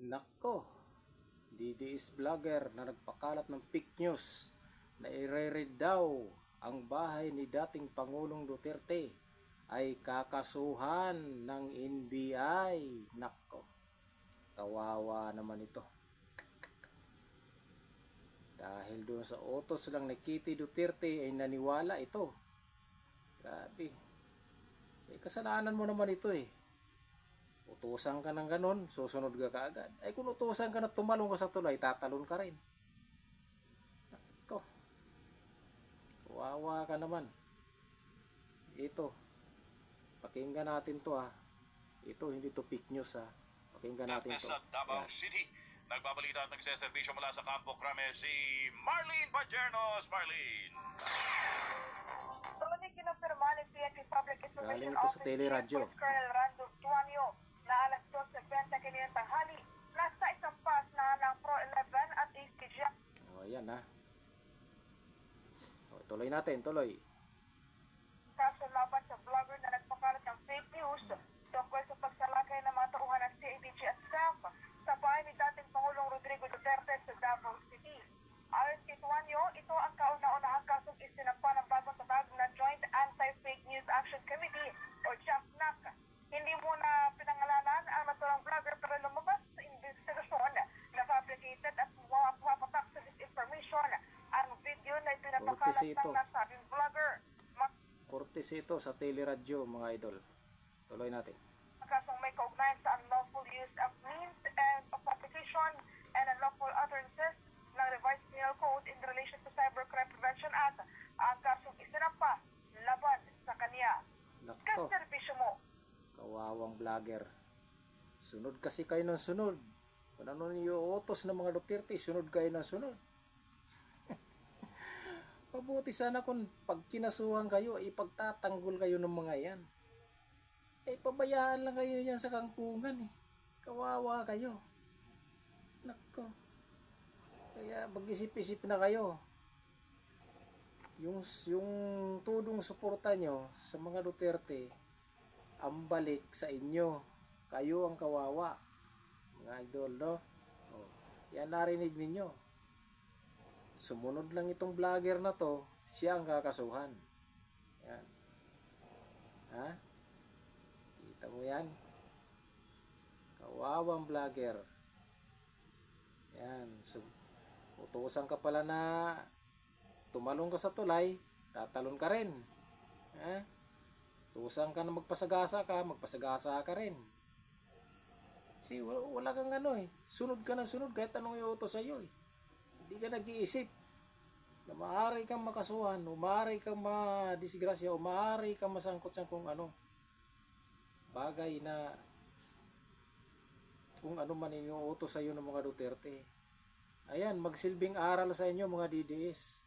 Nako, DDS vlogger na nagpakalat ng fake news na ire-raid daw ang bahay ni dating Pangulong Duterte ay kakasuhan ng NBI. Nako, kawawa naman ito. Dahil doon sa utos lang ni Kitty Duterte ay naniwala ito. Grabe. Eh, kasalanan mo naman ito eh. Utusan ka ng ganon, susunod ka kaagad. Ay kung utusan ka na tumalong ka sa tulay, tatalon ka rin. Nako. Wawa ka naman. Ito. Pakinggan natin to ha. Ito, hindi to fake news ha. Pakinggan natin to. sa Davao Yan. City. Nagbabalita at nagseservisyo mula sa Campo Crame si Marlene Bajernos. Marlene! Tony kinopirma ni PNP Public Galing ito sa teleradyo. Chief Colonel O, ayan ha. O, tuloy natin, tuloy. Kaso laban sa vlogger na nagpakalat ng fake news tungkol sa pagsalakay ng mga tauhan ng CADG at staff sa bahay ni dating Pangulong Rodrigo Duterte sa Davao City. Ayon kay Tuanio, ito ang kauna-unahang kasong isinampa ng bagong tatag na Joint Anti-Fake News Action Committee o JAFNAC. Hindi muna pinangalanan ang naturang vlogger pero lumabas sa investigasyon na fabricated at pumapatak sa disinformation ang video na Kurtisi ito. Cortes ito sa teleradyo, mga idol. Tuloy natin. kasong may kaugnayan sa unlawful use of means and of publication and unlawful utterances ng revised penal code in relation to Cybercrime Prevention Act ang kasong isinampa laban sa kanya. Nako. Kaservisyo mo. Kawawang vlogger. Sunod kasi kayo ng sunod. Kung ano yung utos ng mga Duterte, sunod kayo ng sunod. Mabuti sana kung pag kinasuhan kayo, ipagtatanggol kayo ng mga yan. Eh, pabayaan lang kayo yan sa kangkungan eh. Kawawa kayo. Nako. Kaya mag-isip-isip na kayo. Yung, yung tudong suporta nyo sa mga Duterte, ang balik sa inyo. Kayo ang kawawa. Mga idol, no? Oh, yan narinig ninyo. Sumunod lang itong vlogger na to, siya ang kakasuhan. Yan. Ha? Kita mo yan? Kawawang vlogger. Yan. So, utusan ka pala na tumalong ka sa tulay, tatalon ka rin. Ha? Tusan ka na magpasagasa ka, magpasagasa ka rin. Kasi wala, wala kang ano eh. Sunod ka na sunod kahit anong iutos sa'yo eh. Hindi ka nag-iisip na maaari kang makasuhan, o maaari kang madisgrasya, o maaari kang masangkot sa kung ano. Bagay na kung ano man inuutos sa'yo ng mga Duterte. Ayan, magsilbing aral sa inyo mga DDS.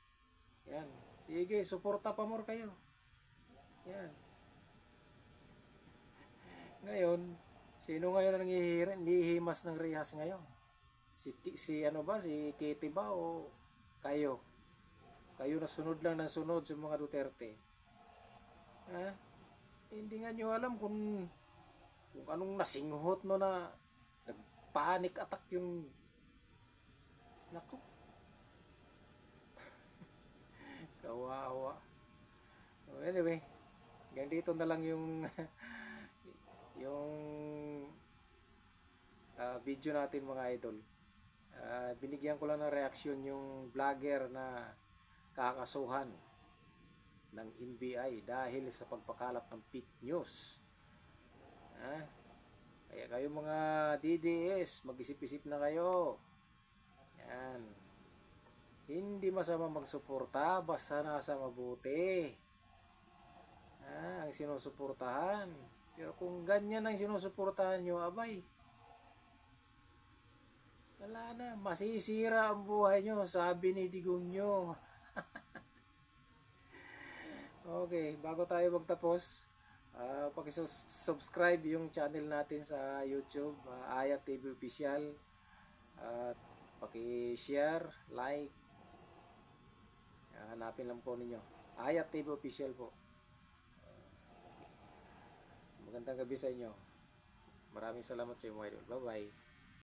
Yan. Sige, suporta pa more kayo. Yan. Ngayon, sino ngayon ang nihimas ng rehas ngayon? Si, si ano ba? Si Kitty ba o kayo? Kayo na sunod lang ng sunod sa mga Duterte. Ha? Hindi nga nyo alam kung, kung anong nasinghot no na nagpanic attack yung Naku. Kawawa. So, anyway, hanggang dito na lang yung yung ah, video natin mga idol. Ah, binigyan ko lang ng reaksyon yung vlogger na kakasuhan ng NBI dahil sa pagpakalat ng fake news. Ah, kaya kayo mga DDS, mag-isip-isip na kayo. Yan. Hindi masama magsuporta basta nasa mabuti. Ah, ang sinusuportahan. Pero kung ganyan ang sinusuportahan nyo, abay, wala na. Masisira ang buhay nyo, sabi ni Digong nyo. okay, bago tayo magtapos, uh, pakisubscribe yung channel natin sa YouTube, uh, Ayat TV Official. At paki-share, like. Ah, Hanapin lang po ninyo. Ayat TV Official po. Magandang gabi sa inyo. Maraming salamat sa inyo. Bye-bye.